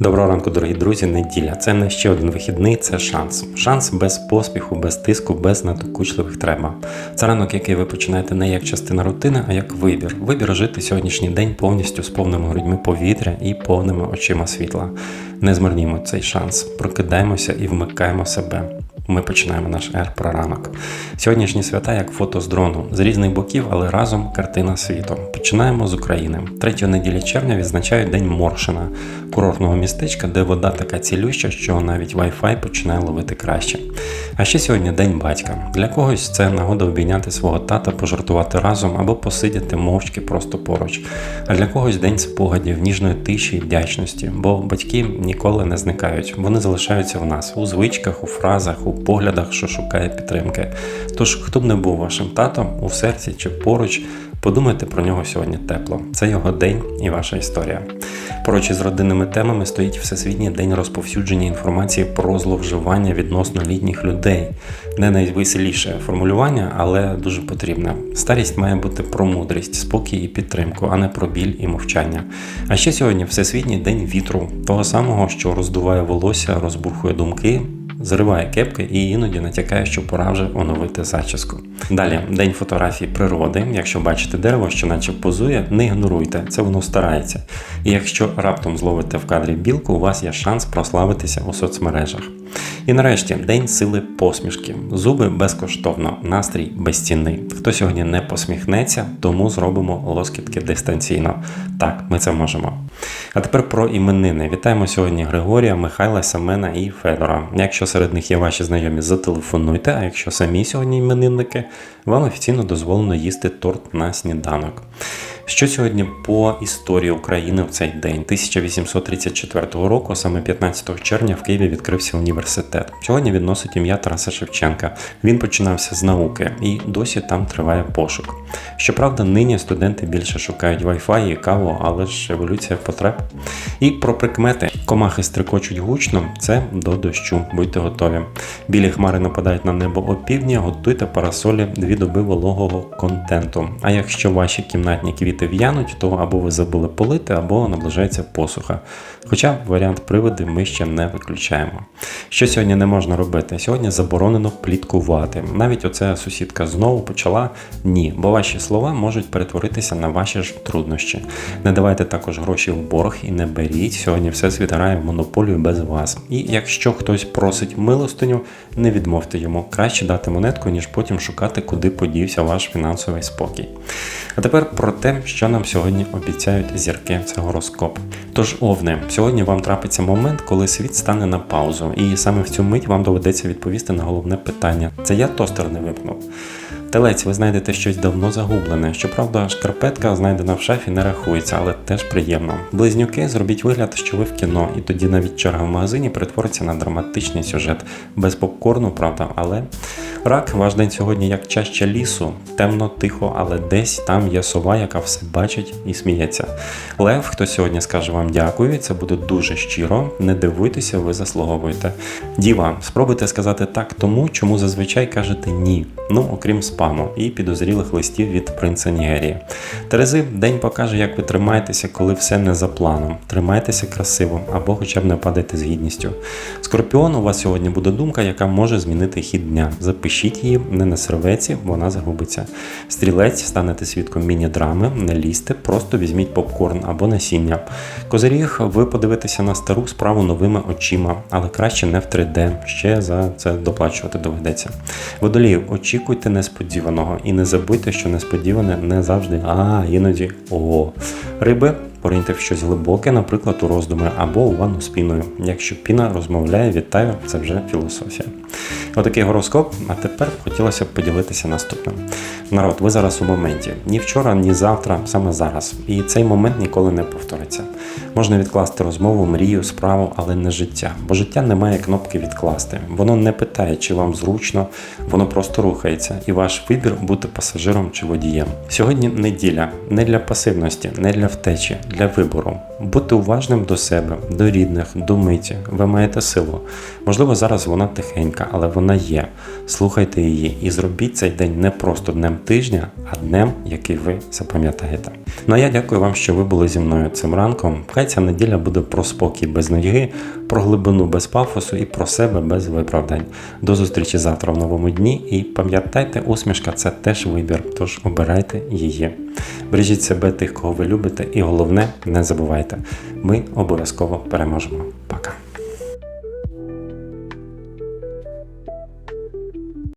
Доброго ранку, дорогі друзі. Неділя. Це не ще один вихідний, це шанс. Шанс без поспіху, без тиску, без надокучливих треба. Це ранок, який ви починаєте не як частина рутини, а як вибір. Вибір жити сьогоднішній день повністю з повними грудьми повітря і повними очима світла. Не змарнімо цей шанс. Прокидаємося і вмикаємо себе. Ми починаємо наш ер про ранок. Сьогоднішні свята як фото з дрону з різних боків, але разом картина світу. Починаємо з України. Третю неділі червня відзначають День Моршина, курортного містечка, де вода така цілюща, що навіть Wi-Fi починає ловити краще. А ще сьогодні День батька. Для когось це нагода обійняти свого тата, пожартувати разом або посидіти мовчки просто поруч. А для когось день спогадів, ніжної тиші і вдячності, бо батьки ніколи не зникають. Вони залишаються в нас у звичках, у фразах, у поглядах, що шукає підтримки. Тож, хто б не був вашим татом у серці чи поруч, подумайте про нього сьогодні тепло. Це його день і ваша історія. Поруч із родинними темами стоїть Всесвітній день розповсюдження інформації про зловживання відносно літніх людей. Не найвеселіше формулювання, але дуже потрібне. Старість має бути про мудрість, спокій і підтримку, а не про біль і мовчання. А ще сьогодні Всесвітній день вітру, того самого, що роздуває волосся, розбурхує думки. Зариває кепки і іноді натякає, що пора вже оновити зачіску. Далі день фотографії природи. Якщо бачите дерево, що наче позує, не ігноруйте, це воно старається. І якщо раптом зловите в кадрі білку, у вас є шанс прославитися у соцмережах. І нарешті день сили посмішки. Зуби безкоштовно, настрій безцінний. Хто сьогодні не посміхнеться, тому зробимо лоскітки дистанційно. Так, ми це можемо. А тепер про іменини. Вітаємо сьогодні Григорія, Михайла, Семена і Федора. Якщо серед них є ваші знайомі, зателефонуйте, а якщо самі сьогодні іменинники, вам офіційно дозволено їсти торт на сніданок. Що сьогодні по історії України в цей день? 1834 року, саме 15 червня, в Києві відкрився університет. Сьогодні відносить ім'я Тараса Шевченка. Він починався з науки і досі там триває пошук. Щоправда, нині студенти більше шукають Wi-Fi і каву, але ж еволюція потреб. І про прикмети. Комахи стрикочуть гучно, це до дощу. Будьте готові. Білі хмари нападають на небо опівдні, готуйте парасолі дві доби вологого контенту. А якщо ваші кімнатні квіти в'януть, то або ви забули полити, або наближається посуха. Хоча варіант приводи ми ще не виключаємо. Що сьогодні не можна робити? Сьогодні заборонено пліткувати. Навіть оця сусідка знову почала ні, бо ваші слова можуть перетворитися на ваші ж труднощі. Не давайте також гроші в борг і не беріть. Сьогодні все світарає в монополію без вас. І якщо хтось просить милостиню, не відмовте йому. Краще дати монетку, ніж потім шукати, куди подівся ваш фінансовий спокій. А тепер про те, що нам сьогодні обіцяють зірки це гороскоп. Тож, овне, сьогодні вам трапиться момент, коли світ стане на паузу, і саме в цю мить вам доведеться відповісти на головне питання: це я тостер не випнув. Телець, ви знайдете щось давно загублене. Щоправда, шкарпетка, знайдена в шафі, не рахується, але теж приємно. Близнюки, зробіть вигляд, що ви в кіно, і тоді навіть черга в магазині перетвориться на драматичний сюжет. Без попкорну, правда, але. Рак, ваш день сьогодні як чаща лісу, темно, тихо, але десь там є сова, яка все бачить і сміється. Лев, хто сьогодні скаже вам дякую, це буде дуже щиро. Не дивуйтеся, ви заслуговуєте. Діва, спробуйте сказати так тому, чому зазвичай кажете ні. Ну, окрім спаму і підозрілих листів від принца Нігерії. Терези, день покаже, як ви тримаєтеся, коли все не за планом. Тримайтеся красиво або хоча б не падайте з гідністю. Скорпіон, у вас сьогодні буде думка, яка може змінити хід дня. Запишіть її не на сервеці, вона загубиться. Стрілець, станете свідком міні-драми, не лізьте, просто візьміть попкорн або насіння. Козиріг, ви подивитеся на стару справу новими очима, але краще не в 3D, ще за це доплачувати доведеться. Водолій, очікуйте несподіваного і не забудьте, що несподіване не завжди, а іноді ого. Риби, пориньте в щось глибоке, наприклад, у роздуми або у ванну з піною. Якщо піна розмовляє, вітаю, це вже філософія. Отакий гороскоп, а тепер хотілося б поділитися наступним. Народ, ви зараз у моменті. Ні вчора, ні завтра, саме зараз. І цей момент ніколи не повториться. Можна відкласти розмову, мрію, справу, але не життя. Бо життя не має кнопки відкласти. Воно не питає, чи вам зручно, воно просто рухається. І ваш вибір бути пасажиром чи водієм. Сьогодні неділя не для пасивності, не для втечі, для вибору. Будьте уважним до себе, до рідних, до. Ви маєте силу. Можливо, зараз вона тихенька, але вона є. Слухайте її і зробіть цей день не просто днем тижня, а днем, який ви запам'ятаєте. Ну а я дякую вам, що ви були зі мною цим ранком. Хай ця неділя буде про спокій без ноги, про глибину без пафосу і про себе без виправдань. До зустрічі завтра в новому дні. І пам'ятайте, усмішка це теж вибір, тож обирайте її. Бережіть себе тих, кого ви любите, і головне, не забувайте, ми обов'язково переможемо. Пока.